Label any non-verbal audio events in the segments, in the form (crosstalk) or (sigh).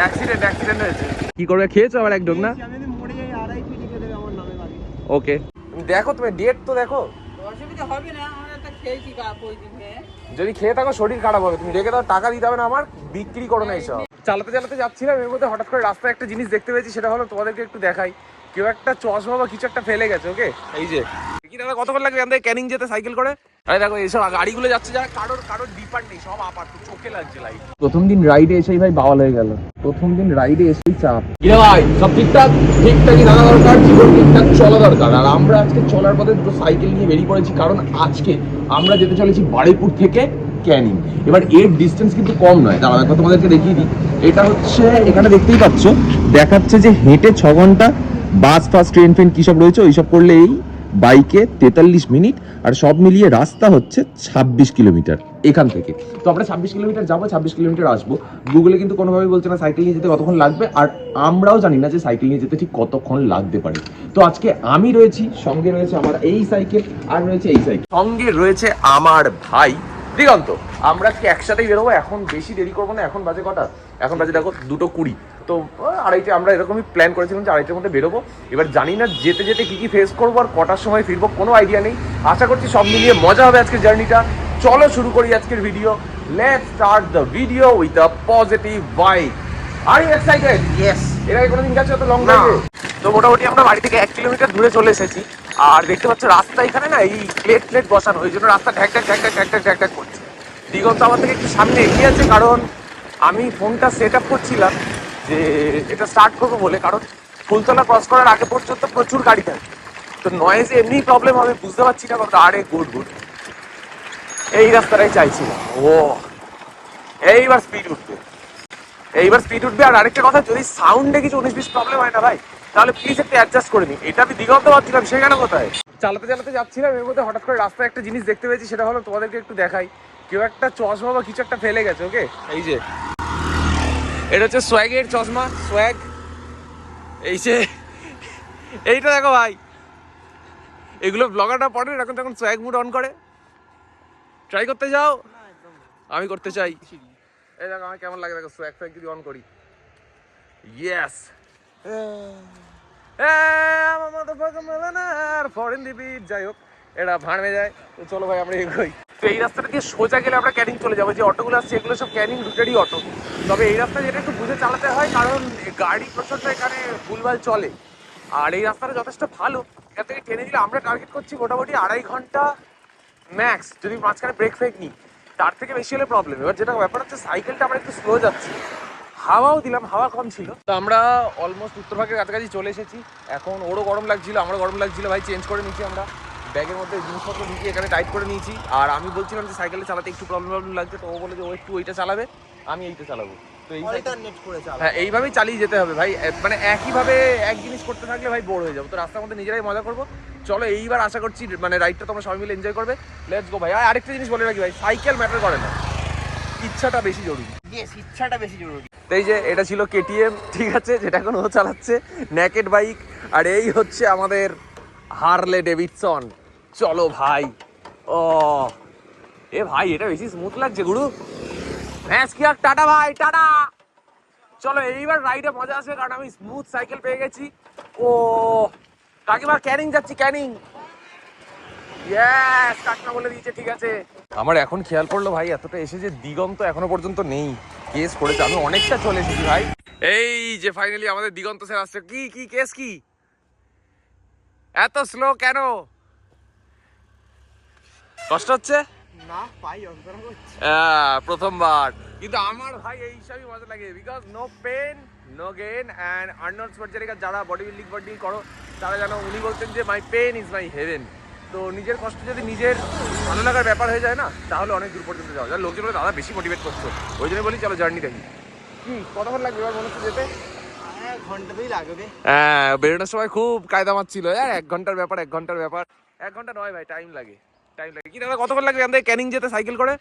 Accident accident হয়েছে। কি করবে খেয়েছো আবার এক ডোক না আমি যদি মরে যাই আড়াই ফিট লিখে দেবে আমার নামে বাড়ি। ওকে। দেখো তুমি ডেট তো দেখো। যদি খেয়ে থাকো শরীর খারাপ হবে। তুমি রেখে দাও টাকা দিতে হবে না আমার বিক্রি করো না এইসব। চালাতে চালাতে যাচ্ছিলাম এর মধ্যে হঠাৎ করে রাস্তায় একটা জিনিস দেখতে পেয়েছি সেটা হলো তোমাদেরকে একটু দেখাই। কেউ একটা চশমা বা কিছু একটা ফেলে গেছে ওকে এই যে। কি দাদা কতক্ষণ লাগবে আমাদের ক্যানিং যেতে সাইকেল করে? আরে দেখো এইসব গাড়িগুলো যাচ্ছে যারা কারোর কারোর ডিপার্ট নেই সব আপার চোখে লাগছে লাইট প্রথম দিন রাইডে এসেই ভাই বাওয়াল হয়ে গেল। প্রথম দিন রাইডে এসেই চাপ। কিরে ভাই সব ঠিকঠাক? ঠিকঠাকই থাকা দরকার জীবন ঠিকঠাক চলা দরকার। আর আমরা আজকে চলার পথে দুটো সাইকেল নিয়ে বেরিয়ে পড়েছি কারণ আজকে আমরা যেতে চলেছি বারুইপুর থেকে ক্যানিং। এবার এর ডিস্টেন্স কিন্তু কম নয়। দাঁড়াও একবার তোমাদেরকে দেখিয়ে দিই। এটা হচ্ছে এখানে দেখতেই পাচ্ছ দেখাচ্ছে যে হেঁটে ছ ঘণ্টা বাস ফাস ট্রেন ফ্রেন কী সব রয়েছে ওইসব করলে এই বাইকে তেতাল্লিশ মিনিট আর সব মিলিয়ে রাস্তা হচ্ছে ছাব্বিশ কিলোমিটার এখান থেকে। তো আমরা ছাব্বিশ কিলোমিটার যাব, ছাব্বিশ কিলোমিটার আসব। গুগলে কিন্তু কোনোভাবেই বলছে না সাইকেল নিয়ে যেতে কতক্ষণ লাগবে আর আমরাও জানি না যে সাইকেল নিয়ে যেতে ঠিক কতক্ষণ লাগতে পারে। তো আজকে আমি রয়েছি, সঙ্গে রয়েছে আমার এই সাইকেল আর রয়েছে এই সাইকেল সঙ্গে রয়েছে আমার ভাই দিগন্ত। আমরা আজকে একসাথেই বেরোবো, এখন বেশি দেরি করব না, এখন বাজে কটা? এখন বাজে দেখো দুটো কুড়ি। তো আড়াইটে আমরা এরকমই প্ল্যান করেছিলাম যে আড়াইটের মধ্যে বেরোবো। এবার জানি না যেতে যেতে কী কী ফেস করব আর কটার সময় ফিরবো কোনো আইডিয়া নেই। আশা করছি সব মিলিয়ে মজা হবে আজকের জার্নিটা চলো শুরু করি আজকের video let start the video with a positive vibe are you excited yes এর আগে কোনোদিন গেছো এত লং ড্রাইভে তো মোটামুটি আমরা বাড়ি থেকে এক কিলোমিটার দূরে চলে এসেছি। আর দেখতে পাচ্ছ রাস্তা এখানে না এই প্লেট প্লেট বসানো ওই জন্য রাস্তা ঢ্যাক ঢ্যাক ঢ্যাক ঢ্যাক ঢ্যাক ঢ্যাক করছে। দিগন্ত আমার থেকে একটু সামনে এগিয়ে আছে কারণ আমি ফোনটা সেট আপ করছিলাম। যে এটা স্টার্ট করব বলে কারণ ফুলতলা ক্রস করার আগে পর্যন্ত প্রচুর গাড়ি থাকে। তো নয়েজে এমনি প্রবলেম হবে বুঝতে পারছি না কত আরে গুড গুড। এই রাস্তাটাই চাইছিলাম। ও এইবার স্পিড উঠবে। এইবার স্পিড উঠবে আর আরেকটা কথা যদি সাউন্ডে কিছু উনিশ বিশ প্রবলেম হয় না ভাই তাহলে প্লিজ একটু অ্যাডজাস্ট করে নি এটা আমি দিগন্ত ভাবছিলাম সেখানে কোথায়? চালাতে চালাতে যাচ্ছিলাম এর মধ্যে হঠাৎ করে রাস্তায় একটা জিনিস দেখতে পেয়েছি সেটা হলো তোমাদেরকে একটু দেখাই। কেউ একটা চশমা বা কিছু একটা ফেলে গেছে ওকে এই যে। এটা হচ্ছে সোয়াগের চশমা সোয়াগ এই যে এইটা দেখো ভাই। এগুলো ব্লগারটা পড়ে এখন তখন সোয়াগ মুড অন করে। ট্রাই করতে যাও। আমি করতে চাই। এই দেখো আমার কেমন লাগে দেখো সোয়াগ ফ্যাগ যদি অন করি। ইয়েস আমার মতো ফাঁকা মেলে না আর ফরেন দিবি যাই হোক। এটা ভাড়মে যায়। তো চলো ভাই, আমরা এগোই। তো এই রাস্তাটা দিয়ে সোজা গেলে আমরা ক্যানিং চলে যাব। যে অটোগুলো আসছে, এগুলো সব ক্যানিং রুটেরই অটো। তবে এই রাস্তা যেটা একটু বুঝে চালাতে হয়, কারণ গাড়ি প্রচণ্ড এখানে ভুলভাল চলে। আর এই রাস্তাটা যথেষ্ট ভালো। এখান থেকে টেনে দিলে আমরা টার্গেট করছি মোটামুটি আড়াই ঘণ্টা ম্যাক্স যদি মাঝখানে ব্রেক ফেক নিই। তার থেকে বেশি হলে প্রবলেম এবার যেটা ব্যাপার হচ্ছে সাইকেলটা আমরা একটু স্লো যাচ্ছি। হাওয়াও দিলাম, হাওয়া কম ছিল। তো আমরা অলমোস্ট উত্তরভাগের কাছাকাছি চলে এসেছি। এখন ওরও গরম লাগছিল, আমারও গরম লাগছিল। ভাই চেঞ্জ করে নিচ্ছি আমরা। ব্যাগের মধ্যে জিনিসপত্র ঢুকিয়ে এখানে টাইট করে নিয়েছি। আর আমি বলছিলাম যে সাইকেলে চালাতে একটু প্রবলেম প্রবলেম লাগছে তো ও বলে যে ও একটু ওইটা চালাবে আমি এইটা চালাবো। তো এই করে হ্যাঁ এইভাবেই চালিয়ে যেতে হবে ভাই। মানে একইভাবে এক জিনিস করতে থাকলে ভাই বোর হয়ে যাব। তো রাস্তার মধ্যে নিজেরাই মজা করব। চলো এইবার আশা করছি মানে রাইডটা তোমরা সবাই মিলে এনজয় করবে। লেটস গো ভাই। আর আরেকটা জিনিস বলে রাখি ভাই সাইকেল ম্যাটার করে না। ইচ্ছাটা বেশি জরুরি। ইচ্ছাটা বেশি জরুরি। এই যে এটা ছিল কেটিএম ঠিক আছে যেটা এখন ও চালাচ্ছে ন্যাকেট বাইক আর এই হচ্ছে আমাদের হারলে ডেভিডসন চলো ভাই। ও, এ ভাই, এটা বেশি স্মুথ লাগছে, গুরু। হ্যাঁ কি আর, টাটা ভাই, টাটা। চলো, এইবার রাইডে মজা আসবে, কারণ আমি স্মুথ সাইকেল পেয়ে গেছি। ও কাকিমা ক্যানিং যাচ্ছি, ক্যানিং। ইয়েস বলে দিয়েছে, ঠিক আছে। আমার এখন খেয়াল পড়ল ভাই, এতটা এসে যে দিগন্ত এখনও পর্যন্ত নেই। কেস করেছে, আমি অনেকটা চলে এসেছি ভাই। এই যে ফাইনালি আমাদের দিগন্ত স্যার আসছে, কি কি কেস কি? এত স্লো কেন? কষ্ট হচ্ছে? না পাই যন্ত্রণা করছে। আহ, প্রথমবার। কিন্তু আমার ভাই এই হিসাবেই মজা লাগে because no pain no gain and Arnold স্পর্জারিকার যারা বডি বিল্ডিং বডি করো তারা যেন উনি বলতেন যে my pain is my heaven তো নিজের কষ্ট যদি নিজের ভালো লাগার ব্যাপার হয়ে যায় না তাহলে অনেক দূর পর্যন্ত যাওয়া। যায় লোকজন বলে দাদা বেশি মোটিভেট করছ। ওই জন্য বলি চলো জার্নি দেখি। কি কতক্ষণ লাগবে এবার মনে হচ্ছে যেতে? এক ঘন্টাতেই লাগবে। হ্যাঁ বেরোনোর সময় খুব কায়দা মারছিল হ্যাঁ এক ঘণ্টার ব্যাপার এক ঘণ্টার ব্যাপার। এক ঘণ্টা নয় ভাই টাইম লাগে। টাইম লাগে। কি দাদা কতক্ষণ লাগবে আমাদের ক্যানিং যেতে সাইকেল করে?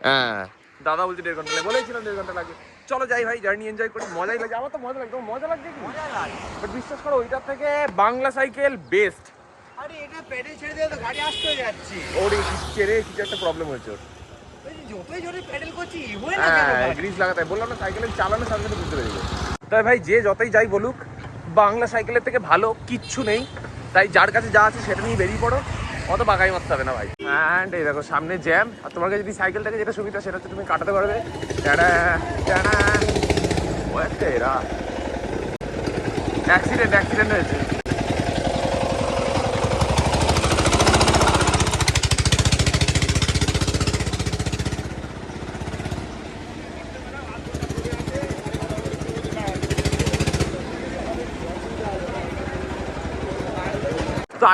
হ্যাঁ। দাদা বলছে দেড় ঘণ্টা লাগে। বলেছিলাম দেড় ঘণ্টা লাগে। চলো যাই ভাই জার্নি এনজয় করি। মজাই লাগে। আমার তো মজা লাগে। মজা লাগছে কি? বাট বিশ্বাস করো ওইটার থেকে বাংলা সাইকেল বেস্ট আরে এটা পেডেল ছেড়ে দিয়ে তো গাড়ি আসতে যাচ্ছি। ওর চেরে কিছু একটা প্রবলেম হয়েছে ওর। যতই জোরে প্যাডেল করছি হয়ে না হ্যাঁ গ্রিস লাগাতে বললাম না সাইকেলের চালানো সাথে বুঝতে পেরেছি তবে ভাই যে যতই যাই বলুক বাংলা সাইকেলের থেকে ভালো কিচ্ছু নেই। তাই যার কাছে যা আছে সেটা নিয়ে বেরিয়ে পড়ো। অত বাগাই মারতে হবে না ভাই। অ্যান্ড এই দেখো, সামনে জ্যাম আর তোমার কাছে যদি সাইকেল থাকে যেটা সুবিধা সেটা তুমি কাটাতে পারবে। ও একটা এরা। অ্যাক্সিডেন্ট অ্যাক্সিডেন্ট হয়েছে।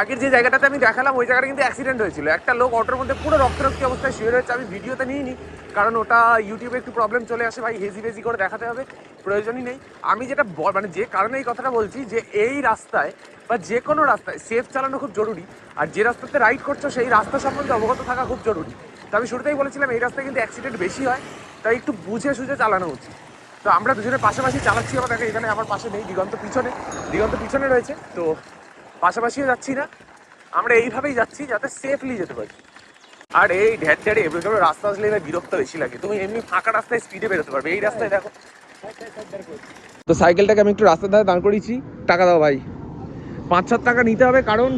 আগের যে জায়গাটাতে আমি দেখালাম, ওই জায়গাটা কিন্তু অ্যাক্সিডেন্ট হয়েছিল। একটা লোক অটোর মধ্যে পুরো রক্তারক্তি অবস্থায় শুয়ে রয়েছে। আমি ভিডিওতে নিইনি, কারণ ওটা ইউটিউবে একটু প্রবলেম চলে আসে ভাই, হেজি বেজি করে দেখাতে হবে, প্রয়োজনই নেই। আমি যেটা মানে যে কারণে এই কথাটা বলছি যে এই রাস্তায় বা যে কোনো রাস্তায় সেফ চালানো খুব জরুরি, আর যে রাস্তাতে রাইড করছ সেই রাস্তা সম্বন্ধে অবগত থাকা খুব জরুরি। তো আমি শুরুতেই বলেছিলাম, এই রাস্তায় কিন্তু অ্যাক্সিডেন্ট বেশি হয়, তাই একটু বুঝে সুঝে চালানো উচিত। তো আমরা দুজনের পাশাপাশি চালাচ্ছি আমার দেখো এখানে আমার পাশে নেই, দিগন্ত পিছনে দিগন্ত পিছনে রয়েছে, তো পাশাপাশিও যাচ্ছি না। আমরা এইভাবেই যাচ্ছি যাতে সেফলি যেতে পারি। আর এই ঢ্যাট ঢ্যাড়ে এবার রাস্তা আসলে এবার বিরক্ত বেশি লাগে। তুমি এমনি ফাঁকা রাস্তায় স্পিডে বেরোতে পারবে। এই রাস্তায় দেখো। তো সাইকেলটাকে আমি একটু রাস্তার ধারে দাঁড় করিয়েছি। টাকা দাও ভাই। পাঁচ সাত টাকা নিতে হবে কারণ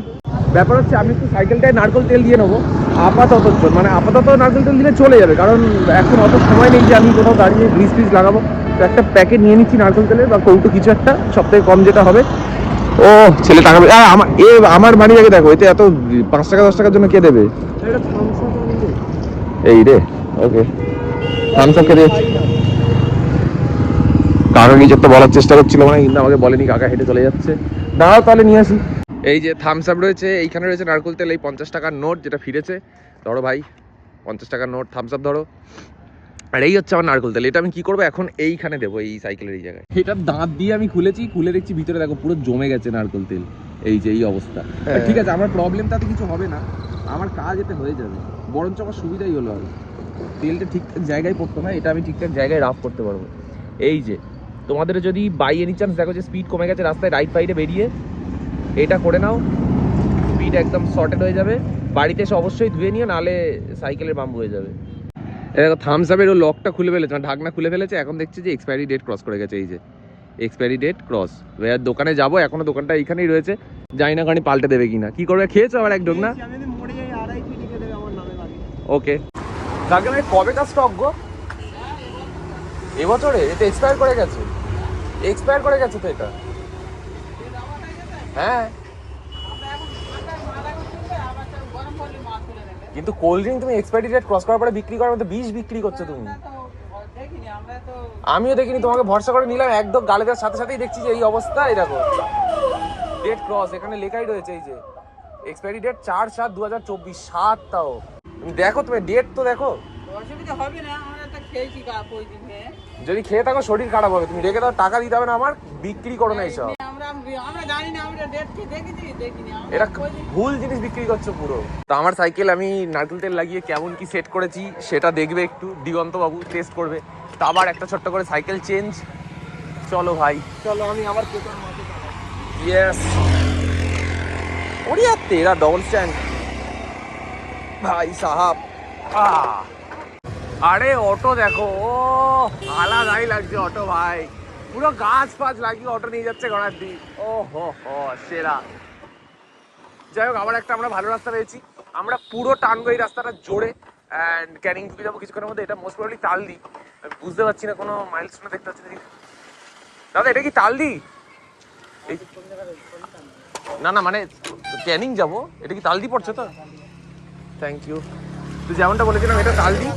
ব্যাপার হচ্ছে আমি একটু সাইকেলটায় নারকেল তেল দিয়ে নেব। আপাতত মানে আপাতত নারকেল তেল দিলে চলে যাবে। কারণ এখন অত সময় নেই যে আমি কোথাও দাঁড়িয়ে গ্রিস ফ্রিজ লাগাবো। তো একটা প্যাকেট নিয়ে নিচ্ছি নারকেল তেলের বা কৌটো কিছু একটা। সব থেকে কম যেটা হবে। ও, ছেলে টাকা আমার এ, আমার মানি আগে দেখো, এতে এত পাঁচ টাকা, দশ টাকার জন্য কে দেবে? এই রে ওকে থামস আপ দিয়েছে কাকা নিজের তো বলার চেষ্টা করছিল মানে কিন্তু আমাকে বলেনি কাকা হেঁটে চলে যাচ্ছে। দাঁড়াও তাহলে নিয়ে আসি। এই যে থামস আপ রয়েছে, এইখানে রয়েছে নারকোল তেল, এই পঞ্চাশ টাকার নোট যেটা ফিরেছে। ধরো ভাই, পঞ্চাশ টাকার নোট থামস আপ ধরো। আর এই হচ্ছে আমার নারকোল তেল। এটা আমি কি করব? এখন এইখানে দেবো এই সাইকেলের এই জায়গায়। এটার দাঁত দিয়ে আমি খুলেছি খুলে দেখছি ভিতরে দেখো পুরো জমে গেছে নারকোল তেল। এই যে এই অবস্থা। হ্যাঁ। ঠিক আছে আমার প্রবলেম তাতে কিছু হবে না। আমার কাজ এতে হয়ে যাবে। বরঞ্চ আমার সুবিধাই হলো আর। তেলটা ঠিকঠাক জায়গায় পড়তো না এটা আমি ঠিকঠাক জায়গায় রাফ করতে পারব। এই যে তোমাদের যদি বাই এনি চান্স দেখো যে স্পিড কমে গেছে রাস্তায় রাইট ফাইডে বেরিয়ে এটা করে নাও। স্পিড একদম শর্টেড হয়ে যাবে। বাড়িতে এসে অবশ্যই ধুয়ে নিও নাহলে সাইকেলের বাম্বু হয়ে যাবে। দেখো থামস আপের ও লকটা খুলে ফেলেছে মানে ঢাকনা খুলে ফেলেছে এখন দেখছি যে এক্সপায়ারি ডেট ক্রস করে গেছে এই যে। এক্সপায়ারি ডেট ক্রস এবার দোকানে যাব এখনও দোকানটা এইখানেই রয়েছে জানি না কারণ পাল্টে দেবে কিনা। কি করবে? খেয়েছো আবার এক না? ওকে কাকে মানে কবেকার স্টক গো? এবছরে? এটা এক্সপায়ার করে গেছে। এক্সপায়ার করে গেছে তো এটা। হ্যাঁ গরম করলে মাছ তুলে নেবে কিন্তু কোল্ড ড্রিঙ্ক তুমি এক্সপায়ারি ডেট ক্রস করার পরে বিক্রি করার মধ্যে বিষ বিক্রি করছ তুমি। আমিও দেখিনি তোমাকে ভরসা করে নিলাম একদম গালে দেওয়ার সাথে সাথেই দেখছি যে এই অবস্থা এই দেখো। ডেট ক্রস এখানে লেখাই রয়েছে এই যে এক্সপায়ারি ডেট চার সাত দু হাজার চব্বিশ সাত তাও। তুমি দেখো তুমি ডেট তো দেখো। অসুবিধা হবে না যদি খেয়ে থাকো শরীর খারাপ হবে। তুমি রেখে দাও টাকা দিতে হবে না আমার বিক্রি করো না এইসব। এটা ভুল জিনিস বিক্রি করছ পুরো। তো আমার সাইকেল আমি নারকেল তেল লাগিয়ে কেমন কি সেট করেছি সেটা দেখবে একটু। দিগন্ত বাবু টেস্ট করবে। তা আবার একটা ছোট্ট করে সাইকেল চেঞ্জ চলো ভাই। চলো আমি আবার ইয়েস ওরিয়া তেরা ডবল স্ট্যান্ড ভাই সাহাব! আরে অটো দেখো। ও আলাদাই লাগছে অটো ভাই। পুরো গাছ ফাছ লাগিয়ে অটো নিয়ে যাচ্ছে গড়ার দিক। ও হো হো সেরা। যাই হোক আবার একটা আমরা ভালো রাস্তা পেয়েছি। আমরা পুরো টানবো এই রাস্তাটা জোরে অ্যান্ড ক্যানিং ঢুকে যাব কিছুক্ষণের মধ্যে। এটা মোস্ট প্রবলি তালদি। আমি বুঝতে পারছি না কোনো মাইলস্টোনে দেখতে পাচ্ছি না দেখি। দাদা এটা কি তালদি? না না মানে ক্যানিং যাব। এটা কি তালদি পড়ছে তো? থ্যাংক ইউ তো যেমনটা বলেছিলাম এটা তালদি।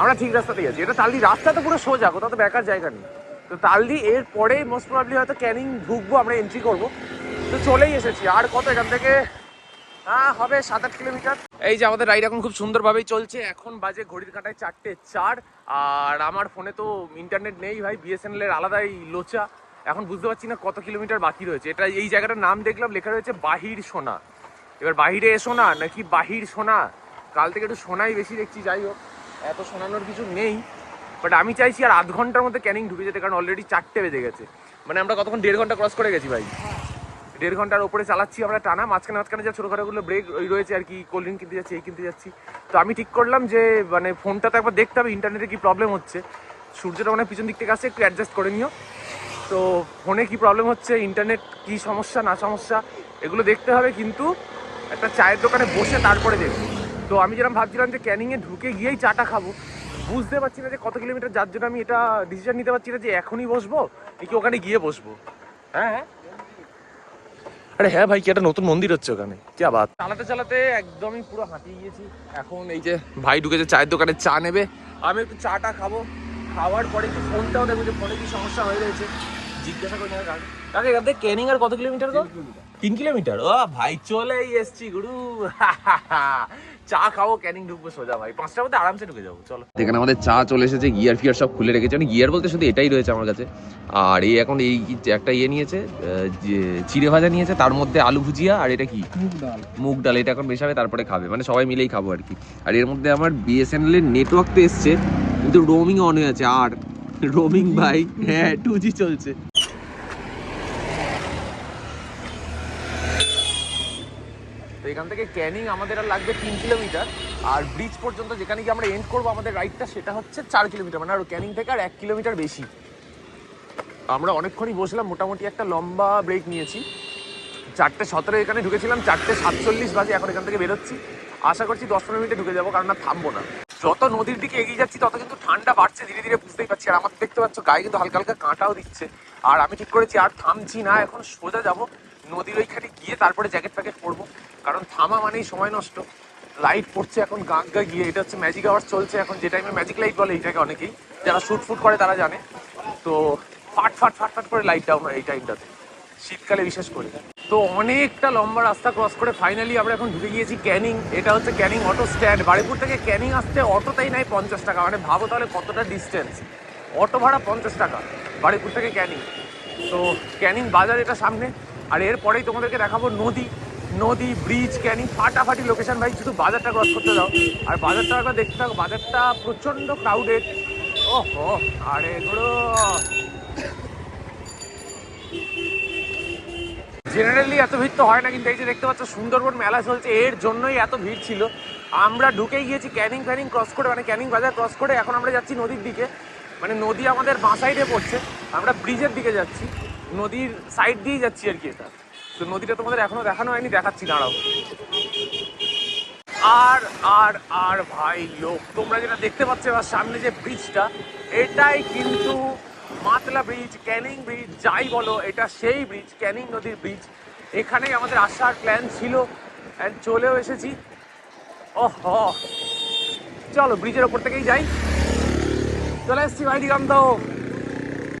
আমরা ঠিক রাস্তাতেই আছি। এটা তালদি। রাস্তা তো পুরো সোজা কোথাও তো বেকার জায়গা নেই। তো তালদি এর পরে মোস্ট প্রবলি হয়তো ক্যানিং ঢুকবো, আমরা এন্ট্রি করব। তো চলেই এসেছি, আর কত এখান থেকে? হ্যাঁ হবে সাত আট কিলোমিটার। এই যে আমাদের রাইড এখন খুব সুন্দরভাবেই চলছে, এখন বাজে ঘড়ির কাঁটায় চারটে চার, আর আমার ফোনে তো ইন্টারনেট নেই ভাই বিএসএনএল এর আলাদাই লোচা। এখন বুঝতে পারছি না কত কিলোমিটার বাকি রয়েছে। এটা এই জায়গাটার নাম দেখলাম, লেখা রয়েছে বাহির সোনা। এবার বাহিরে এসো না, নাকি বাহির সোনা? কাল থেকে একটু সোনাই বেশি দেখছি, যাই হোক। এত শোনানোর কিছু নেই। বাট আমি চাইছি আর আধ ঘণ্টার মধ্যে ক্যানিং ঢুকে যেতে, কারণ অলরেডি চারটে বেজে গেছে। মানে আমরা কতক্ষণ, দেড় ঘণ্টা ক্রস করে গেছি ভাই। দেড় ঘণ্টার ওপরে চালাচ্ছি আমরা টানা, মাঝখানে মাঝখানে যা ছোটোখাটোগুলো ব্রেক ওই রয়েছে আর কি কোল্ড ড্রিঙ্ক কিনতে যাচ্ছি, এই কিনতে যাচ্ছি। তো আমি ঠিক করলাম যে মানে ফোনটা তো একবার দেখতে হবে ইন্টারনেটে কি প্রবলেম হচ্ছে। সূর্যটা মানে পিছন দিক থেকে আসছে, একটু অ্যাডজাস্ট করে নিও। তো ফোনে কি প্রবলেম হচ্ছে ইন্টারনেট কি সমস্যা, না সমস্যা, এগুলো দেখতে হবে কিন্তু একটা চায়ের দোকানে বসে তারপরে দেখব। তো আমি যেরকম ভাবছিলাম যে ক্যানিংয়ে ঢুকে গিয়েই চাটা খাব বুঝতে পারছি না যে কত কিলোমিটার যার জন্য আমি এটা ডিসিশন নিতে পারছি না যে এখনই বসবো নাকি ওখানে গিয়ে বসবো। হ্যাঁ হ্যাঁ। আরে হ্যাঁ ভাই কি একটা নতুন মন্দির হচ্ছে ওখানে। কি আবার? চালাতে চালাতে একদমই পুরো হাঁটিয়ে গিয়েছি। এখন এই যে ভাই ঢুকেছে চায়ের দোকানে চা নেবে। আমি একটু চাটা খাব। খাওয়ার পরে একটু ফোনটাও দেখব যে ফোনে কি সমস্যা হয়ে রয়েছে। জিজ্ঞাসা করে নেবে কাকে। কাকে এখান থেকে ক্যানিং আর কত কিলোমিটার গো? তিন কিলোমিটার? ও ভাই চলেই এসছি গুরু। (laughs) চা খাব ক্যানিং ঢুকবো সোজা ভাই। পাঁচটার মধ্যে আরামসে ঢুকে যাব চলো। এখানে আমাদের চা চলে এসেছে গিয়ার ফিয়ার সব খুলে রেখেছে। মানে গিয়ার বলতে শুধু এটাই রয়েছে আমার কাছে। আর এই এখন এই একটা ইয়ে নিয়েছে আহ, যে চিড়ে ভাজা নিয়েছে তার মধ্যে আলু ভুজিয়া আর এটা কি? মুগ ডাল। এটা এখন মেশাবে তারপরে খাবে। মানে সবাই মিলেই খাব আর কি। আর এর মধ্যে আমার বিএসএনএল এর নেটওয়ার্ক তো এসছে কিন্তু রোমিং অন হয়ে আছে। আর রোমিং ভাই হ্যাঁ টু জি চলছে। এখান থেকে ক্যানিং আমাদের আর লাগবে তিন কিলোমিটার। আর ব্রিজ পর্যন্ত যেখানে গিয়ে আমরা এন্ড করব আমাদের রাইডটা সেটা হচ্ছে চার কিলোমিটার মানে আর ক্যানিং থেকে আর এক কিলোমিটার বেশি। আমরা অনেকক্ষণই বসলাম, মোটামুটি একটা লম্বা ব্রেক নিয়েছি। চারটে সতেরো এখানে ঢুকেছিলাম, চারটে সাতচল্লিশ বাজে এখন এখান থেকে বেরোচ্ছি। আশা করছি দশ পনেরো মিনিটে ঢুকে যাব, কারণ না থামবো না। যত নদীর দিকে এগিয়ে যাচ্ছি, তত কিন্তু ঠান্ডা বাড়ছে, ধীরে ধীরে বুঝতেই পারছি। আর আমার দেখতে পাচ্ছ, গায়ে কিন্তু হালকা হালকা কাঁটাও দিচ্ছে। আর আমি ঠিক করেছি, আর থামছি না, এখন সোজা যাব নদীর ওইখানে গিয়ে তারপরে জ্যাকেট প্যাকেট পরবো। কারণ থামা মানেই সময় নষ্ট। লাইট পড়ছে এখন গাঙ্গা গিয়ে। এটা হচ্ছে ম্যাজিক আওয়ার্স চলছে এখন। যে টাইমে ম্যাজিক লাইট বলে এইটাকে অনেকেই। যারা শুট ফুট করে তারা জানে। তো ফাট ফাট ফাট ফাট করে লাইট ডাউন হয় এই টাইমটাতে শীতকালে বিশেষ করে। তো অনেকটা লম্বা রাস্তা ক্রস করে ফাইনালি আমরা এখন ঢুকে গিয়েছি ক্যানিং এটা হচ্ছে ক্যানিং অটো স্ট্যান্ড বাড়িপুর থেকে ক্যানিং আসতে অটোতেই নাই পঞ্চাশ টাকা। মানে ভাবো তাহলে কতটা ডিস্টেন্স অটো ভাড়া পঞ্চাশ টাকা। বাড়িপুর থেকে ক্যানিং তো ক্যানিং বাজার এটা সামনে। আর এরপরেই তোমাদেরকে দেখাবো নদী নদী ব্রিজ ক্যানিং ফাটাফাটি লোকেশন ভাই, শুধু বাজারটা ক্রস করতে দাও। আর বাজারটা একবার দেখতে থাকো, বাজারটা প্রচণ্ড ক্রাউডেড ওহো, আরে গুলো জেনারেলি এত ভিড় তো হয় না, কিন্তু এই যে দেখতে পাচ্ছ, সুন্দরবন মেলা চলছে, এর জন্যই এত ভিড় ছিল। আমরা ঢুকে গিয়েছি ক্যানিং ফ্যানিং ক্রস করে মানে ক্যানিং বাজার ক্রস করে, এখন আমরা যাচ্ছি নদীর দিকে। মানে নদী আমাদের বাঁ সাইডে পড়ছে, আমরা ব্রিজের দিকে যাচ্ছি। নদীর সাইড দিয়েই যাচ্ছি আর কি এটা। তো নদীটা তোমাদের এখনও দেখানো হয়নি, দেখাচ্ছি, দাঁড়াও। আর আর আর ভাই লোক, তোমরা যেটা দেখতে পাচ্ছ এবার সামনে যে ব্রিজটা এটাই কিন্তু মাতলা ব্রিজ ক্যানিং ব্রিজ যাই বলো, এটা সেই ব্রিজ ক্যানিং নদীর ব্রিজ এখানেই আমাদের আসার প্ল্যান ছিল অ্যান্ড চলেও এসেছি। ওহ! চলো ব্রিজের ওপর থেকেই যাই। চলে এসছি ভাই, দিগন্ত।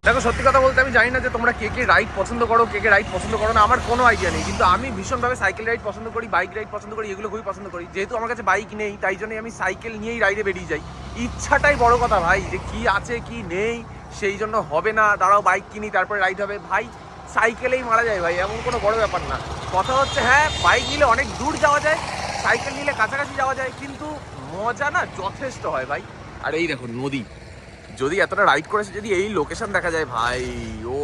দেখো, সত্যি কথা বলতে আমি জানি না যে তোমরা কে কে রাইড পছন্দ করো, কে কে রাইড পছন্দ করো না, আমার কোনো আইডিয়া নেই। কিন্তু আমি ভীষণভাবে সাইকেল রাইড পছন্দ করি বাইক রাইড পছন্দ করি, এগুলো খুবই পছন্দ করি। যেহেতু আমার কাছে বাইক নেই, তাই জন্যই আমি সাইকেল নিয়েই রাইডে বেরিয়ে যাই। ইচ্ছাটাই বড় কথা, ভাই, যে কি আছে, কি নেই, সেই জন্য হবে না। দাঁড়াও বাইক কিনি, তারপরে রাইড হবে। ভাই সাইকেলেই মারা যায়, ভাই, এমন কোনো বড় ব্যাপার না। কথা হচ্ছে হ্যাঁ বাইক নিলে অনেক দূর যাওয়া যায় সাইকেল নিলে কাছাকাছি যাওয়া যায়, কিন্তু মজা না যথেষ্ট হয়, ভাই। আর এই দেখো, নদী। যদি এতটা রাইড করেছে, যদি এই লোকেশন দেখা যায়, ভাই, ও।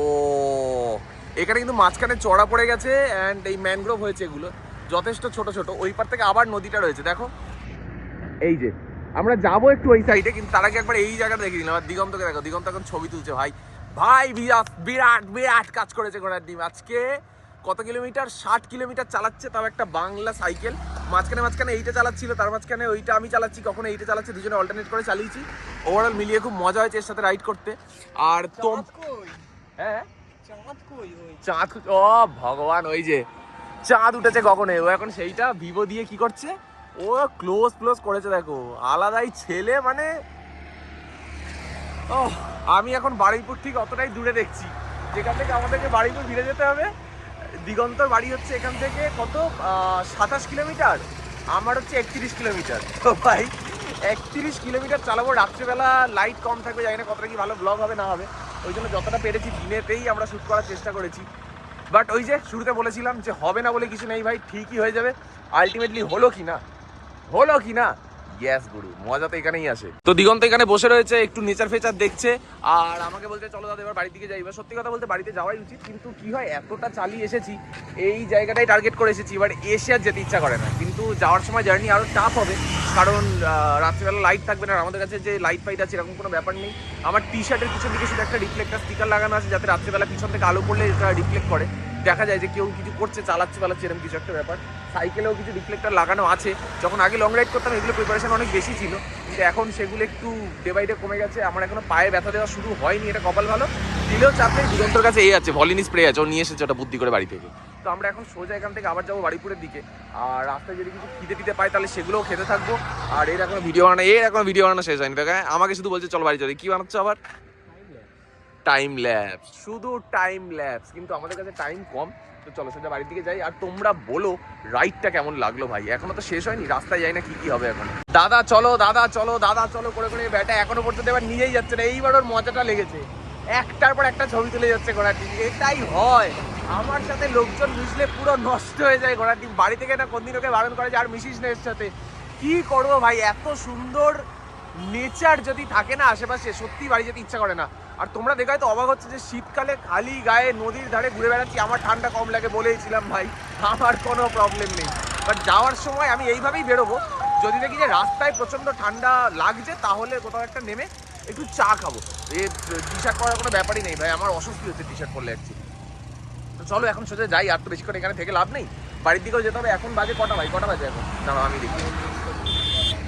এখানে কিন্তু মাঝখানে চড়া পড়ে গেছে অ্যান্ড এই ম্যানগ্রোভ হয়েছে এগুলো। যথেষ্ট ছোট ছোট। ওই পার থেকে আবার নদীটা রয়েছে, দেখো। এই যে, আমরা যাব একটু ওই সাইডে কিন্তু তার আগে একবার এই জায়গাটা দেখে দিলাম আর দিগন্তকে দেখো, দিগন্ত এখন ছবি তুলছে, ভাই। ভাই, বিরাট বিরাট বিরাট কাজ করেছে ঘোড়ার ডিম। আজকে কত কিলোমিটার? ষাট কিলোমিটার চালাচ্ছে, তাও একটা বাংলা সাইকেল মাঝখানে মাঝখানে এইটা চালাচ্ছিল, তার মাঝখানে ওইটা আমি চালাচ্ছি, কখনো এইটা চালাচ্ছি, দুজনে অল্টারনেট করে চালিয়েছি। ওভারঅল মিলিয়ে খুব মজা হয়েছে এর সাথে রাইড করতে। আর তোম কই? হ্যাঁ চাঁদ কই ওই? চাঁদ খু- ও ভগবান ওই যে চাঁদ উঠেছে গগনে ও এখন সেইটা ভিভো দিয়ে কি করছে? ও ক্লোজ ক্লোজ করেছে দেখো। আলাদাই ছেলে মানে ও আমি এখন বারুইপুর ঠিক অতটাই দূরে দেখছি। যেখান থেকে আমাদেরকে বারুইপুর ফিরে যেতে হবে দিগন্তর বাড়ি হচ্ছে এখান থেকে কত? সাতাশ কিলোমিটার। আমার হচ্ছে একত্রিশ কিলোমিটার। তো ভাই একত্রিশ কিলোমিটার চালাবো। রাত্রিবেলা লাইট কম থাকবে, জানি না কতটা কি ভালো ব্লগ হবে, না হবে। ওই জন্য যতটা পেরেছি দিনেতেই আমরা শ্যুট করার চেষ্টা করেছি। বাট ওই যে শুরুতে বলেছিলাম যে হবে না বলে কিছু নেই ভাই, ঠিকই হয়ে যাবে। আলটিমেটলি হলো কি না? হলো কি না? গ্যাস গুরু। মজা তো এখানেই আসে। তো দিগন্ত এখানে বসে রয়েছে, একটু নেচার ফেচার দেখছে, আর আমাকে বলছে, চলো দাদা, এবার বাড়ির দিকে যাই। এবার সত্যি কথা বলতে বাড়িতে যাওয়াই উচিত, কিন্তু কি হয়, এতটা চালিয়ে এসেছি, এই জায়গাটাই টার্গেট করে এসেছি, এবার এসে আর যেতে ইচ্ছা করে না। কিন্তু যাওয়ার সময় জার্নি আরও টাফ হবে, কারণ রাত্রিবেলা লাইট থাকবে না আমাদের কাছে যে লাইট ফাইট আছে, এরকম কোনো ব্যাপার নেই। আমার টি শার্টের পিছন দিকে শুধু একটা রিফ্লেক্টার স্টিকার লাগানো আছে, যাতে রাত্রিবেলা পিছন থেকে আলো পড়লে এটা রিফ্লেক্ট করে। দেখা যায় যে কেউ কিছু করছে, চালাচ্ছে চালাচ্ছে এরকম কিছু একটা ব্যাপার। সাইকেলেও কিছু রিফ্লেক্টার লাগানো আছে। যখন আগে লং রাইড করতাম, এগুলো প্রিপারেশন অনেক বেশি ছিল। কিন্তু এখন সেগুলো একটু ডে বাই ডে কমে গেছে। আমার এখনও পায়ে ব্যথা দেওয়া শুরু হয়নি, এটা কপাল ভালো। দিলেও চাপ নেই কাছে এই আছে, ভলিনি স্প্রে আছে, ও নিয়ে এসেছে ওটা বুদ্ধি করে বাড়ি থেকে। তো আমরা এখন সোজা এখান থেকে আবার যাব বাড়িপুরের দিকে। আর রাস্তায় যদি কিছু খিদে টিতে পাই তাহলে সেগুলোও খেতে থাকব। আর এর এখন ভিডিও বানানো এর এখন ভিডিও বানানো শেষ হয়নি। দেখা আমাকে শুধু বলছে, চল বাড়ি চলে। কি বানাচ্ছ আবার? টাইম ল্যাপস শুধু টাইম ল্যাপস কিন্তু আমাদের কাছে টাইম কম। তো চলো সোজা বাড়ির দিকে যাই। আর তোমরা বলো রাইডটা কেমন লাগল ভাই? এখনও তো শেষ হয়নি, রাস্তায় যাই না কি কি হবে এখন। দাদা, চলো দাদা চলো দাদা, চলো, করে করে, ব্যাটা এখনও পর্যন্ত এবার নিজেই যাচ্ছে না। এইবার ওর মজাটা লেগেছে। একটার পর একটা ছবি তুলে যাচ্ছে ঘোড়াটি। এটাই হয়। আমার সাথে লোকজন মিশলে পুরো নষ্ট হয়ে যায় ঘোড়াটি। বাড়ি থেকে না কোনদিন ওকে বারণ করে যে আর মিশিস না এর সাথে। কি করব ভাই? এত সুন্দর নেচার যদি থাকে না আশেপাশে, সত্যি বাড়ি যেতে ইচ্ছা করে না। আর তোমরা দেখে তো অবাক হচ্ছে যে শীতকালে খালি গায়ে নদীর ধারে ঘুরে বেড়াচ্ছি। আমার ঠান্ডা কম লাগে বলেইছিলাম ভাই। আমার কোনো প্রবলেম নেই। বাট যাওয়ার সময় আমি এইভাবেই বেরোবো। যদি দেখি যে রাস্তায় প্রচণ্ড ঠান্ডা লাগছে, তাহলে কোথাও একটা নেমে একটু চা খাব। এ টি শার্ট পরার কোনো ব্যাপারই নেই ভাই। আমার অস্বস্তি হচ্ছে টি শার্ট পরলে অ্যাকচুয়ালি তো চলো এখন সোজা যাই, আর তো বেশিক্ষণ এখানে থেকে লাভ নেই। বাড়ির দিকেও যেতে হবে। এখন বাজে কটা ভাই? কটা বাজে এখন? দাঁড়াও, আমি দেখি।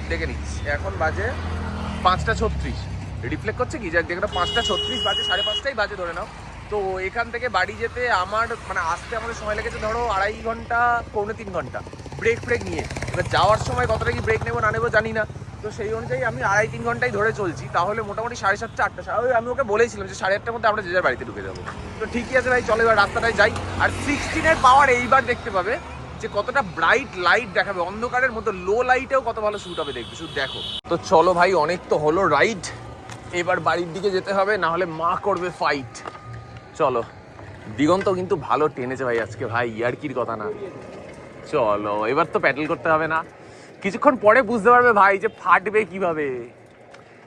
দেখে নিচ্ছি। এখন বাজে পাঁচটা ছত্রিশ। রিফ্লেক্ট করছে কি? যেখানে পাঁচটা ছত্রিশ বাজে, সাড়ে পাঁচটাই বাজে, ধরে নাও। তো এখান থেকে বাড়ি যেতে আমার মানে আসতে আমাদের সময় লেগেছে, ধরো, আড়াই ঘণ্টা, পৌনে তিন ঘণ্টা। ব্রেক ফ্রেক নিয়ে। এবার যাওয়ার সময় কতটা কি ব্রেক নেব, না নেব জানি না। তো সেই অনুযায়ী আমি আড়াই তিন ঘন্টাই ধরে চলছি। তাহলে মোটামুটি সাড়ে সাতটা, আটটা আমি ওকে বলেছিলাম যে সাড়ে আটটার মধ্যে আমরা যে যার বাড়িতে ঢুকে যাব। তো ঠিকই আছে ভাই, চলো এবার রাস্তাটায় যাই। আর সিক্সটিনের পাওয়ার এইবার দেখতে পাবে যে কতটা ব্রাইট লাইট দেখাবে। অন্ধকারের মতো লো লাইটেও কত ভালো শুট হবে দেখবে। শুধু দেখো। তো চলো ভাই, অনেক তো হলো রাইড এবার বাড়ির দিকে যেতে হবে, না হলে মা করবে ফাইট চলো, দিগন্ত কিন্তু ভালো টেনেছে ভাই আজকে, ভাই, ইয়ার্কির কথা না। চলো, এবার তো প্যাডেল করতে হবে না। কিছুক্ষণ পরে বুঝতে পারবে ভাই যে ফাটবে কীভাবে।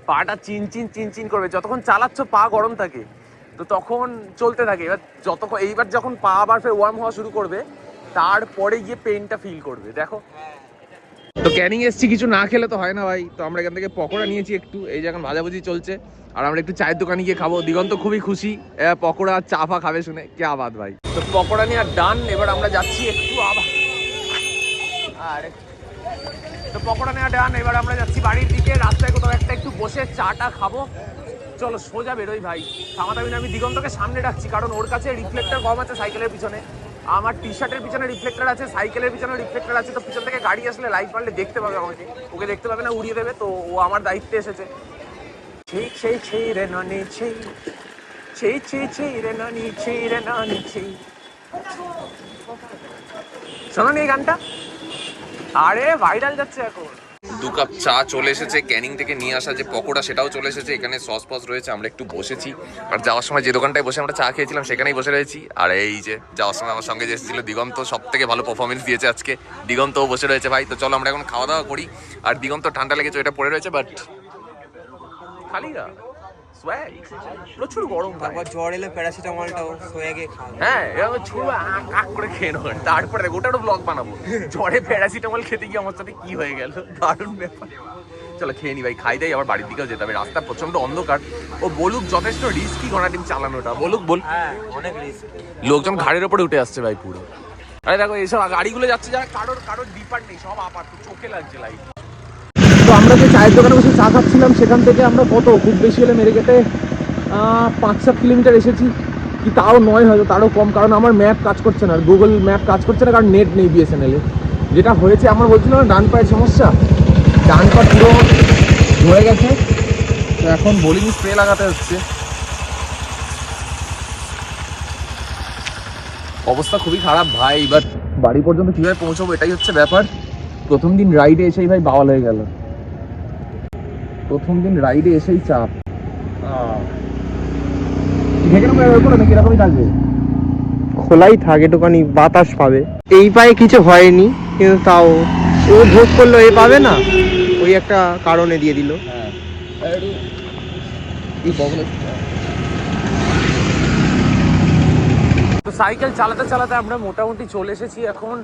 পাটা চিন চিন চিন চিন করবে। যতক্ষণ চালাচ্ছ পা গরম থাকে, তো তখন চলতে থাকে। এবার যতক্ষণ, এইবার যখন পা আবার ফের ওয়ার্ম হওয়া শুরু করবে, তারপরে গিয়ে পেনটা ফিল করবে। দেখো তো ক্যানিং এসছি, কিছু না খেলে তো হয় না ভাই। তো আমরা এখান থেকে পকোড়া নিয়েছি একটু, এই যে এখন ভাজাভুজি চলছে। আর আমরা একটু চায়ের দোকানে গিয়ে খাব। দিগন্ত খুবই খুশি। পকোড়া চা ফা খাবে শুনে। কে আবাদ ভাই? তো পকোড়া নিয়ে ডান, এবার আমরা যাচ্ছি একটু আবার। আর। তো পকোড়া নেওয়া ডান, এবার আমরা যাচ্ছি বাড়ির দিকে। রাস্তায় কোথাও একটা একটু বসে চাটা খাব। চলো সোজা বেরোই ভাই। থামাতামি আমি দিগন্তকে সামনে রাখছি কারণ ওর কাছে রিফ্লেক্টর কম আছে সাইকেলের পিছনে। আমার টি শার্টের পিছনে রিফ্লেক্টর আছে সাইকেলের পিছনে রিফ্লেক্টর আছে, তো পিছন থেকে গাড়ি আসলে লাইট মারলে দেখতে পাবে আমাকে। ওকে দেখতে পাবে না, উড়িয়ে দেবে, তো ও আমার দায়িত্বে এসেছে। সেই সেই রে রে রে শোনো এই গানটা। আরে ভাইরাল যাচ্ছে এখন। দু কাপ চা চলে এসেছে, ক্যানিং থেকে নিয়ে আসা যে পকোড়া সেটাও চলে এসেছে, এখানে সস ফস রয়েছে, আমরা একটু বসেছি। আর যাওয়ার সময় যে দোকানটায় বসে আমরা চা খেয়েছিলাম, সেখানেই বসে রয়েছি। আর এই যে যাওয়ার সময় আমার সঙ্গে যে এসেছিল দিগন্ত সব থেকে ভালো পারফরমেন্স দিয়েছে আজকে। দিগন্তও বসে রয়েছে ভাই, তো চলো আমরা এখন খাওয়া দাওয়া করি। আর দিগন্ত ঠান্ডা লেগেছে এটা পড়ে রয়েছে বাট খালি সোয়াগ প্রচুর গরম ভাই। জ্বর এলে প্যারাসিটামলটাও হ্যাঁ এরকম ছুড়ো আক আক করে খেয়ে নেব। তারপরে ব্লগ বানাবো। জ্বরে প্যারাসিটামল খেতে গিয়ে আমার সাথে কি হয়ে গেল? দারুণ ব্যাপার। চলো খেয়ে নি ভাই খাই দেয় আবার বাড়ির দিকেও যেতে হবে। রাস্তা প্রচণ্ড অন্ধকার। ও বলুক যথেষ্ট রিস্কি ঘোড়া টিম চালানোটা। বলুক বল। হ্যাঁ অনেক রিস্ক লোকজন ঘাড়ের ওপরে উঠে আসছে ভাই পুরো। আরে দেখো এইসব গাড়িগুলো যাচ্ছে যারা কারোর কারোর ডিপার নেই সব আপার তো চোখে লাগছে লাইট চায়ের দোকানে বসে চা খাচ্ছিলাম সেখান থেকে আমরা কত? খুব বেশি হলে মেরে কেটে পাঁচ সাত কিলোমিটার এসেছি। কি তাও নয় হয়তো তারও কম কারণ আমার ম্যাপ কাজ করছে না গুগল ম্যাপ কাজ করছে না কারণ নেট নেই বিএসএনএলে যেটা হয়েছে আমার বলছিলাম না, ডান পায়ের সমস্যা? ডান পা পুরো ধরে গেছে। তো এখন বোলিং স্প্রে লাগাতে হচ্ছে। অবস্থা খুবই খারাপ ভাই বাট বাড়ি পর্যন্ত কীভাবে পৌঁছবো এটাই হচ্ছে ব্যাপার। প্রথম দিন রাইডে এসেই ভাই বাওয়াল হয়ে গেল। প্রথম দিন রাইডে এসেই চাপ। ঢেকে নেব এর উপরে নাকি এরকমই থাকবে। খোলাই থাকে একটুখানি বাতাস পাবে। এই পায়ে কিছু হয়নি কিন্তু তাও ও ভোগ করল এ পাবে না? ওই একটা কারণে দিয়ে দিল। হ্যাঁ। একটু এই বগলে তো সাইকেল চালাতে চালাতে আমরা মোটামুটি চলে এসেছি এখন।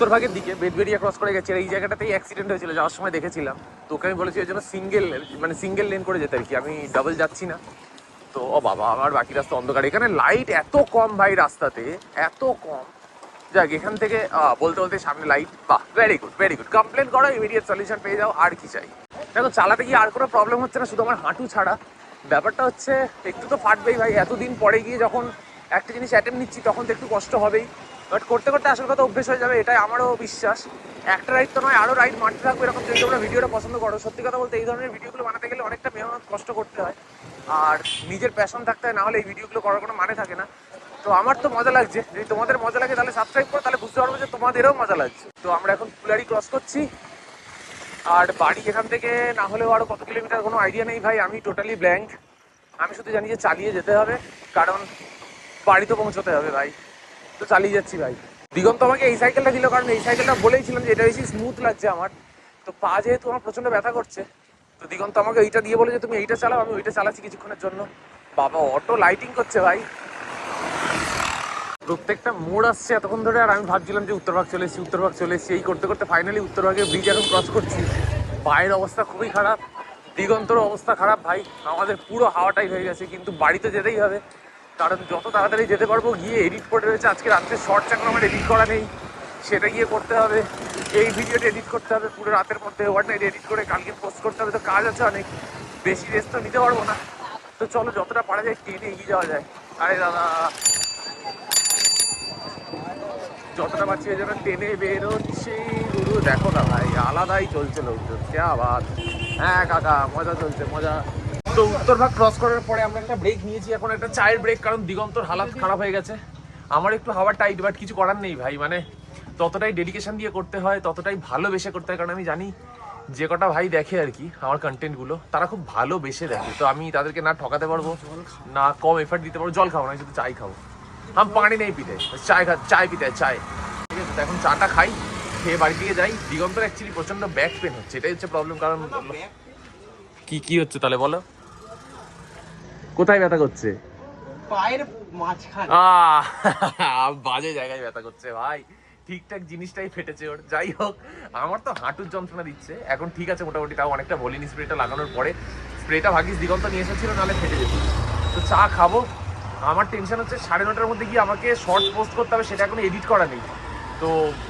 উত্তরভাগের দিকে বেদবেরিয়া ক্রস করে গেছে এই জায়গাটাতেই অ্যাক্সিডেন্ট হয়েছিল, যাওয়ার সময় দেখেছিলাম। তো ওকে আমি বলেছি, ওই জন্য সিঙ্গেল মানে সিঙ্গেল লেন করে যেতে আর কি আমি ডাবল যাচ্ছি না। তো, ও বাবা, আমার বাকি রাস্তা অন্ধকার। এখানে লাইট এত কম ভাই রাস্তাতে, এত কম। যাক, এখান থেকে বলতে বলতে সামনে লাইট বাহ very good very good complain করো ইমিডিয়েট সলিউশন পেয়ে যাও, আর কি চাই। দেখো, চালাতে গিয়ে আর কোনো প্রবলেম হচ্ছে না, শুধু আমার হাঁটু ছাড়া। ব্যাপারটা হচ্ছে, একটু তো ফাটবেই ভাই, এতদিন পরে গিয়ে যখন একটা জিনিস অ্যাটেম্প নিচ্ছি, তখন তো একটু কষ্ট হবেই। বাট করতে করতে আসল কথা অভ্যেস হয়ে যাবে, এটাই আমারও বিশ্বাস। একটা রাইড তো নয় আরও রাইড মারতে থাকব এরকম যদি তোমরা ভিডিওটা পছন্দ করো। সত্যি কথা বলতে এই ধরনের ভিডিওগুলো বানাতে গেলে অনেকটা মেহনত, কষ্ট করতে হয়। আর নিজের প্যাশন থাকতে হয় না হলে এই ভিডিওগুলো করার কোনো মানে থাকে না। তো আমার তো মজা লাগছে। যদি তোমাদের মজা লাগে তাহলে সাবস্ক্রাইব করো, তাহলে বুঝতে পারব যে তোমাদেরও মজা লাগছে। তো আমরা এখন ফুলারি ক্রস করছি। আর বাড়ি এখান থেকে না হলেও আরও কত কিলোমিটার কোনো আইডিয়া নেই ভাই, আমি টোটালি ব্ল্যাঙ্ক আমি শুধু জানি যে চালিয়ে যেতে হবে, কারণ বাড়ি তো পৌঁছতে হবে ভাই। তো চালিয়ে যাচ্ছি ভাই। দিগন্ত আমাকে এই সাইকেলটা দিল, কারণ এই সাইকেলটা বলেইছিলাম যে এটা বেশি স্মুথ লাগছে আমার। তো পা যেহেতু আমার প্রচণ্ড ব্যথা করছে, তো দিগন্ত আমাকে এইটা দিয়ে বলে যে, তুমি এইটা চালাও, আমি ওইটা চালাচ্ছি কিছুক্ষণের জন্য। বাবা অটো লাইটিং করছে ভাই। প্রত্যেকটা মোড় আসছে এতক্ষণ ধরে, আর আমি ভাবছিলাম যে উত্তরভাগ চলে এসেছি, উত্তরভাগ চলে এসেছি। এই করতে করতে ফাইনালি উত্তরভাগের ব্রিজ এখন ক্রস করছি। পায়ের অবস্থা খুবই খারাপ দিগন্তর অবস্থা খারাপ ভাই। আমাদের পুরো হাওয়াটাই হয়ে গেছে, কিন্তু বাড়িতে যেতেই হবে। কারণ যত তাড়াতাড়ি যেতে পারব, গিয়ে এডিট করে রয়েছে। আজকে রাত্রে শর্ট এখন আমার এডিট করা নেই। সেটা গিয়ে করতে হবে। এই ভিডিওটা এডিট করতে হবে। পুরো রাতের মধ্যে ওয়ার নাইট এডিট করে কালকে পোস্ট করতে হবে। তো কাজ আছে অনেক। বেশি রেস্ট তো নিতে পারব না। তো চলো, যতটা পারা যায় ট্রেনে এগিয়ে যাওয়া যায়। আরে দাদা। যতটা পারছি ওই জন্য টেনে বেরোচ্ছি। গুরু, দেখো না ভাই, আলাদাই চলছে লোকজন। কে আবার? হ্যাঁ কাকা, মজা চলছে, মজা। তো উত্তরভাগ ক্রস করার পরে আমরা একটা ব্রেক নিয়েছি, এখন একটা চায়ের ব্রেক কারণ দিগন্তর হালাত খারাপ হয়ে গেছে। আমার একটু হাওয়া টাইট বাট কিছু করার নেই ভাই মানে ততটাই ডেডিকেশন দিয়ে করতে হয়, ততটাই ভালোবেসে করতে হয়, কারণ আমি জানি যে কটা ভাই দেখে আর কি আমার কন্টেন্টগুলো তারা খুব ভালোবেসে দেখে। তো আমি তাদেরকে না ঠকাতে পারব, না কম এফার্ট দিতে পারব, জল খাব না শুধু চাই খাব। আমি পানি নেই পিতে চায় খা চায় পিতে চায় ঠিক আছে এখন চাটা খাই, খেয়ে বাড়ি দিকে যাই। দিগন্তর অ্যাকচুয়ালি প্রচণ্ড ব্যাক পেন হচ্ছে, এটাই হচ্ছে প্রবলেম কারণ কি কি হচ্ছে তাহলে বলো? কোথায় ব্যথা করছে? পায়ের মাঝখানে। বাজে জায়গায় ব্যথা করছে ভাই। ঠিকঠাক জিনিসটাই ফেটেছে ওর। যাই হোক আমার তো হাঁটুর যন্ত্রণা দিচ্ছে। এখন ঠিক আছে মোটামুটি তাও অনেকটা ভলিনি স্প্রেটা লাগানোর পরে। স্প্রেটা ভাগিস দিগন্ত নিয়ে এসেছিল নাহলে ফেটে যেত। তো চা খাব। আমার টেনশন হচ্ছে সাড়ে নটার মধ্যে গিয়ে আমাকে শর্ট পোস্ট করতে হবে সেটা এখনও এডিট করা নেই। তো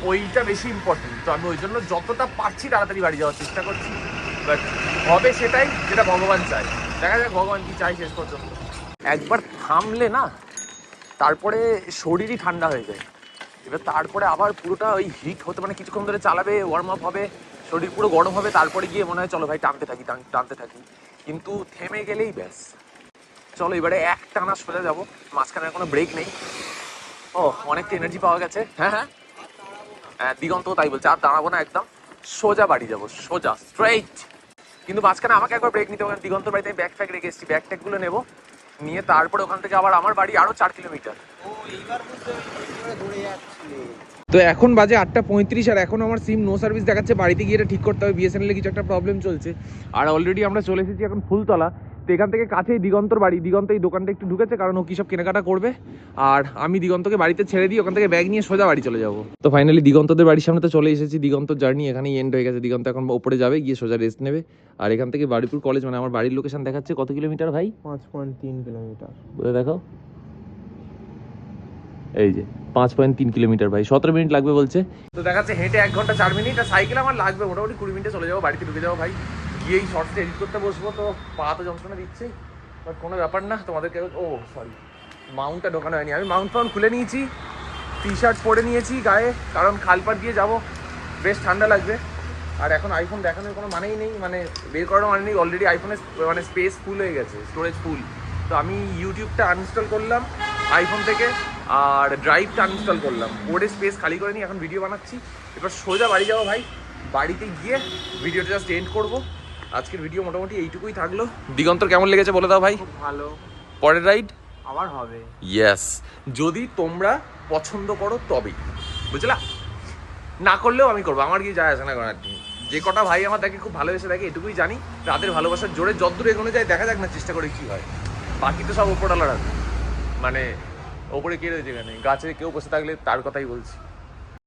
ওইটা বেশি ইম্পর্টেন্ট তো আমি ওই জন্য যতটা পারছি তাড়াতাড়ি বাড়ি যাওয়ার চেষ্টা করছি। বাট হবে সেটাই যেটা ভগবান চায়। দেখা যাক ভগবান কি চাই শেষ পর্যন্ত। একবার থামলে না, তারপরে শরীরই ঠান্ডা হয়ে যায়। এবার তারপরে আবার পুরোটা ওই হিট হতে মানে কিছুক্ষণ ধরে চালাবে ওয়ার্ম আপ হবে, শরীর পুরো গরম হবে, তারপরে গিয়ে মনে হয়, চলো ভাই, টানতে থাকি টানতে থাকি। কিন্তু থেমে গেলেই ব্যাস। চলো এবারে এক টানা সোজা যাব, মাঝখানে কোনো ব্রেক নেই। ও, অনেকটা এনার্জি পাওয়া গেছে। হ্যাঁ হ্যাঁ। হ্যাঁ দিগন্ত তাই বলছে, আর দাঁড়াবো না একদম। সোজা বাড়ি যাব, সোজা স্ট্রেইট কিন্তু মাঝখানে আমাকে একবার ব্রেক নিতে হবে দিগন্ত বাড়িতে ব্যাগ ফ্যাগ রেখে এসেছি। ব্যাগ ট্যাগগুলো নেব নিয়ে তারপরে ওখান থেকে আবার আমার বাড়ি আরও চার কিলোমিটার তো এখন বাজে আটটা পঁয়ত্রিশ আর এখন আমার সিম নো সার্ভিস দেখাচ্ছে বাড়িতে গিয়ে এটা ঠিক করতে হবে বিএসএনএল কিছু একটা প্রবলেম চলছে। আর অলরেডি আমরা চলে এসেছি এখন ফুলতলা। তো এখান থেকে কাছেই দিগন্তর বাড়ি। দিগন্ত এই দোকানটা একটু ঢুকেছে কারণ ও কি সব কেনাকাটা করবে। আর আমি দিগন্তকে বাড়িতে ছেড়ে দিই ওখান থেকে ব্যাগ নিয়ে সোজা বাড়ি চলে যাব। তো ফাইনালি দিগন্তদের বাড়ির সামনে তো চলে এসেছি। দিগন্ত জার্নি এখানেই এন্ড হয়ে গেছে। দিগন্ত এখন ওপরে যাবে গিয়ে সোজা রেস্ট নেবে। আর এখান থেকে বাড়িপুর কলেজ মানে আমার বাড়ির লোকেশন দেখাচ্ছে। কত কিলোমিটার ভাই? পাঁচ পয়েন্ট তিন কিলোমিটার বলে দেখো। এই যে পাঁচ পয়েন্ট তিন কিলোমিটার ভাই। সতেরো মিনিট লাগবে বলছে। তো দেখাচ্ছে হেঁটে এক ঘণ্টা চার মিনিট আর সাইকেল আমার লাগবে। মোটামুটি কুড়ি মিনিটে চলে যাব বাড়িতে ঢুকে যাব ভাই। গিয়েই শর্টসটা এডিট করতে বসবো তো পা তো যন্ত্রণা দিচ্ছেই বাট কোনো ব্যাপার না, তোমাদেরকে ও সরি মাউন্টটা ঢোকানো হয়নি। আমি মাউন্ট ফাউন্ট খুলে নিয়েছি টি শার্ট পরে নিয়েছি গায়ে, কারণ খালপাট দিয়ে যাব, বেশ ঠান্ডা লাগবে। আর এখন আইফোন দেখানোর কোনো মানেই নেই মানে বের করার মানে নেই অলরেডি আইফোনের মানে স্পেস ফুল হয়ে গেছে স্টোরেজ ফুল তো আমি ইউটিউবটা আনইনস্টল করলাম আইফোন থেকে, আর ড্রাইভটা আনইনস্টল করলাম। বোর্ডে স্পেস খালি করে নিয়ে এখন ভিডিও বানাচ্ছি। এবার সোজা বাড়ি যাব ভাই, বাড়িতে গিয়ে ভিডিওটা জাস্ট এন্ড করব। আজকের ভিডিও মোটামুটি এইটুকুই থাকল। দিগন্তর কেমন লেগেছে বলে দাও ভাই? ভালো। পরের রাইড আবার হবে। ইয়েস যদি তোমরা পছন্দ করো তবেই। বুঝলা? না করলেও আমি করব। আমার কি যায় আসে না করার যে কটা ভাই আমার দেখে খুব ভালোবেসে দেখে এটুকুই জানি। তাদের ভালোবাসার জোরে যদ্দূর এগোনো যায় দেখা যাক না চেষ্টা করে কি হয়। বাকি তো সব ওপরওয়ালার। মানে ওপরে কে রয়েছে এখানে? গাছে কেউ বসে থাকলে তার কথাই বলছি।